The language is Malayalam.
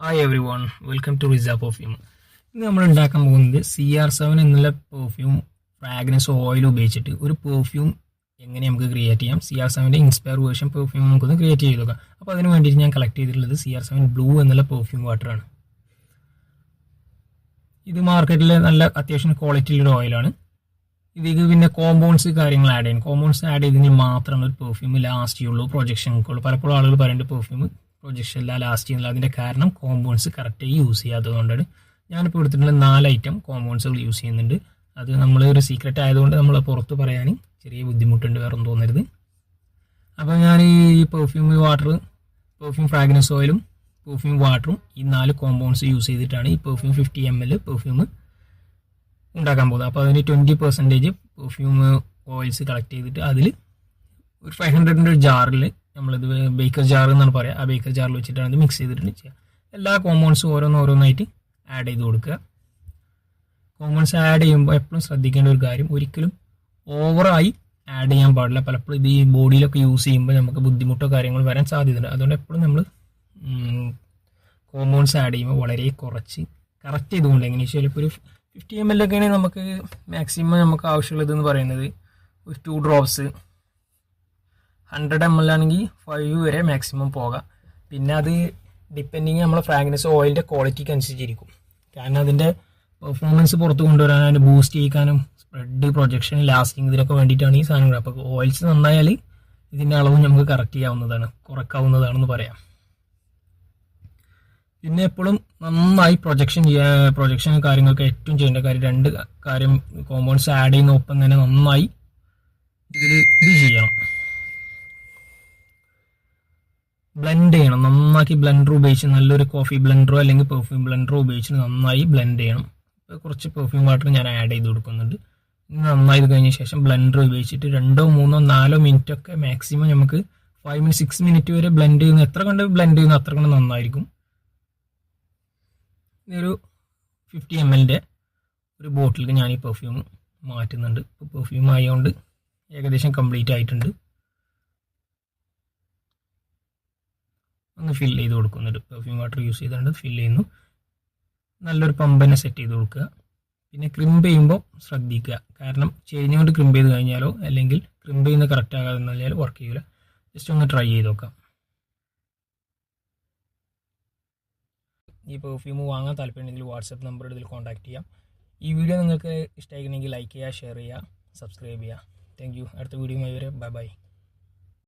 Hi everyone welcome to Riza perfume ഇന്ന് നമ്മൾ ഉണ്ടാക്കാൻ പോകുന്നത് സി ആർ സെവൻ എന്നുള്ള പെർഫ്യൂം ഫ്രാഗ്രൻസ് ഓയിൽ ഉപയോഗിച്ചിട്ട് ഒരു പെർഫ്യൂം എങ്ങനെ നമുക്ക് ക്രിയേറ്റ് ചെയ്യാം. സി ആർ സെവന്റെ ഇൻസ്പയർ വേർഷൻ പെർഫ്യൂം നമുക്കൊന്ന് ക്രിയേറ്റ് ചെയ്ത് നോക്കാം. അപ്പോൾ അതിന് വേണ്ടിയിട്ട് ഞാൻ കളക്ട് ചെയ്തിട്ടുള്ളത് സി ആർ സെവൻ ബ്ലൂ എന്നുള്ള പെർഫ്യൂം വാട്ടറാണ് ഇത് മാർക്കറ്റിൽ നല്ല അത്യാവശ്യം ക്വാളിറ്റിയിലൊരു ഓയിലാണ് ഇതിക്ക് പിന്നെ കോമ്പൗണ്ട്സ് കാര്യങ്ങൾ ആഡ് ചെയ്യും കോമ്പൗണ്ട്സ് ആഡ് ചെയ്തെങ്കിൽ മാത്രമേ ഒരു പെർഫ്യൂം ലാസ്റ്റ് ചെയ്യുള്ളൂ പ്രൊജക്ഷനൊക്കെ പലപ്പോഴും ആളുകൾ പറയുന്നുണ്ട് പെർഫ്യൂം പ്രൊജക്ഷൻ അല്ല ലാസ്റ്റ് ചെയ്യുന്നില്ല അതിന്റെ കാരണം കോമ്പൗണ്ട്സ് കറക്റ്റ് യൂസ് ചെയ്യാത്തതുകൊണ്ടാണ് ഞാനിപ്പോൾ എടുത്തിട്ടുള്ള നാല് ഐറ്റം കോമ്പൗണ്ട്സുകൾ യൂസ് ചെയ്യുന്നുണ്ട്. അത് നമ്മൾ ഒരു സീക്രട്ട് ആയതുകൊണ്ട് നമ്മൾ പുറത്ത് പറയാൻ ചെറിയ ബുദ്ധിമുട്ടുണ്ട് വേറെ തോന്നരുത്. അപ്പോൾ ഞാൻ ഈ പെർഫ്യൂം വാട്ടർ പെർഫ്യൂം ഫ്രാഗ്രൻസ് ഓയിലും പെർഫ്യൂം വാട്ടറും ഈ നാല് കോമ്പൗണ്ട്സ് യൂസ് ചെയ്തിട്ടാണ് ഈ perfume fifty M L perfume ഉണ്ടാക്കാൻ പോകുന്നത്. അപ്പോൾ അതിന് twenty percentage perfume oils collect ചെയ്തിട്ട് അതിൽ ഒരു ഫൈവ് ഹൺഡ്രഡിന്റെ ഒരു ജാറിൽ നമ്മളിത് ബേക്കർ ജാർ എന്നാണ് പറയുക ആ ബേക്കർ ജാറിൽ വെച്ചിട്ടാണ് ഇത് മിക്സ് ചെയ്തിട്ട് ചെയ്യുക. എല്ലാ കോമ്പൗണ്ട്സും ഓരോന്ന് ഓരോന്നായിട്ട് ആഡ് ചെയ്ത് കൊടുക്കുക. കോമ്പൗണ്ട്സ് ആഡ് ചെയ്യുമ്പോൾ എപ്പോഴും ശ്രദ്ധിക്കേണ്ട ഒരു കാര്യം ഒരിക്കലും ഓവറായി ആഡ് ചെയ്യാൻ പാടില്ല. പലപ്പോഴും ഇത് ഈ ബോഡിയിലൊക്കെ യൂസ് ചെയ്യുമ്പോൾ നമുക്ക് ബുദ്ധിമുട്ടോ കാര്യങ്ങളോ വരാൻ സാധ്യതയുണ്ട്. അതുകൊണ്ട് എപ്പോഴും നമ്മൾ കോമ്പൗണ്ട്സ് ആഡ് ചെയ്യുമ്പോൾ വളരെ കുറച്ച് കറക്റ്റ് ചെയ്തുകൊണ്ട് എങ്ങനെയാ വെച്ചാൽ ഇപ്പോൾ ഒരു ഫിഫ്റ്റി എം എൽ ഒക്കെയാണ് നമുക്ക് മാക്സിമം നമുക്ക് ആവശ്യമുള്ളതെന്ന് പറയുന്നത് ഒരു two drops hundred M L ആണെങ്കിൽ ഫൈവ് വരെ മാക്സിമം പോകാം. പിന്നെ അത് ഡിപ്പെൻഡിങ് നമ്മളെ ഫ്രാഗ്രൻസ് ഓയിലിന്റെ ക്വാളിറ്റിക്ക് അനുസരിച്ചിരിക്കും. കാരണം അതിന്റെ പെർഫോമൻസ് പുറത്ത് കൊണ്ടുവരാനും അതിന്റെ ബൂസ്റ്റ് ചെയ്യിക്കാനും സ്പ്രെഡ് പ്രൊജക്ഷൻ ലാസ്റ്റിംഗ് ഇതിനൊക്കെ വേണ്ടിയിട്ടാണ് ഈ സാധനങ്ങൾ അപ്പോൾ ഓയിൽസ് നന്നായാൽ ഇതിന്റെ അളവ് നമുക്ക് കറക്റ്റ് ചെയ്യാവുന്നതാണ് കുറക്കാവുന്നതാണെന്ന് പറയാം. പിന്നെ എപ്പോഴും നന്നായി പ്രൊജക്ഷൻ ചെയ്യാ പ്രൊജക്ഷൻ കാര്യങ്ങളൊക്കെ ഏറ്റവും ചെയ്യേണ്ട കാര്യം രണ്ട് കാര്യം കോമ്പൗണ്ട്സ് ആഡ് ചെയ്യുന്ന ഒപ്പം തന്നെ നന്നായി ഇതിൽ ഇത് ചെയ്യണം. ബ്ലെൻഡ് ചെയ്യണം. നന്നാക്കി ബ്ലെൻഡർ ഉപയോഗിച്ച് നല്ലൊരു കോഫി ബ്ലെൻഡറോ അല്ലെങ്കിൽ പെർഫ്യൂം ബ്ലെൻഡറോ ഉപയോഗിച്ച് നന്നായി ബ്ലെൻഡ് ചെയ്യണം. കുറച്ച് പെർഫ്യൂം വാട്ടർ ഞാൻ ആഡ് ചെയ്ത് കൊടുക്കുന്നുണ്ട്. നന്നായി കഴിഞ്ഞ ശേഷം ബ്ലെൻഡർ ഉപയോഗിച്ചിട്ട് രണ്ടോ മൂന്നോ നാലോ മിനിറ്റ് ഒക്കെ മാക്സിമം നമുക്ക് ഫൈവ് മിനിറ്റ് സിക്സ് മിനിറ്റ് വരെ ബ്ലെൻഡ് ചെയ്യുന്ന എത്ര കണ്ട് ബ്ലെൻഡ് ചെയ്യുന്ന അത്ര കണ്ട് നന്നായിരിക്കും. ഒരു ഫിഫ്റ്റി എം എല്ലിന്റെ ഒരു ബോട്ടിലേക്ക് ഞാൻ ഈ പെർഫ്യൂം മാറ്റുന്നുണ്ട്. പെർഫ്യൂം ആയതുകൊണ്ട് ഏകദേശം കംപ്ലീറ്റ് ആയിട്ടുണ്ട്. ഒന്ന് ഫില്ല് ചെയ്ത് കൊടുക്കുന്നുണ്ട് പെർഫ്യൂം വാട്ടർ യൂസ് ചെയ്തുകൊണ്ട് ഫില്ല് ചെയ്യുന്നു. നല്ലൊരു പമ്പനെ സെറ്റ് ചെയ്ത് കൊടുക്കുക. പിന്നെ ക്രിമ്പ് ചെയ്യുമ്പോൾ ശ്രദ്ധിക്കുക. കാരണം ചെരിഞ്ഞുകൊണ്ട് ക്രിമ്പ് ചെയ്ത് കഴിഞ്ഞാലോ അല്ലെങ്കിൽ ക്രിമ്പ് ചെയ്യുന്ന കറക്റ്റ് ആകാതെ കഴിഞ്ഞാൽ വർക്ക് ചെയ്യില്ല ജസ്റ്റ് ഒന്ന് ട്രൈ ചെയ്ത് നോക്കാം. ഈ പെർഫ്യൂം വാങ്ങാൻ താല്പര്യമുണ്ടെങ്കിൽ വാട്സപ്പ് നമ്പർ ഇതിൽ കോൺടാക്ട് ചെയ്യാം. ഈ വീഡിയോ നിങ്ങൾക്ക് ഇഷ്ടമായിട്ടുണ്ടെങ്കിൽ ലൈക്ക് ചെയ്യുക ഷെയർ ചെയ്യുക സബ്സ്ക്രൈബ് ചെയ്യുക. താങ്ക് യു അടുത്ത വീഡിയോയുമായി വരെ. Bye by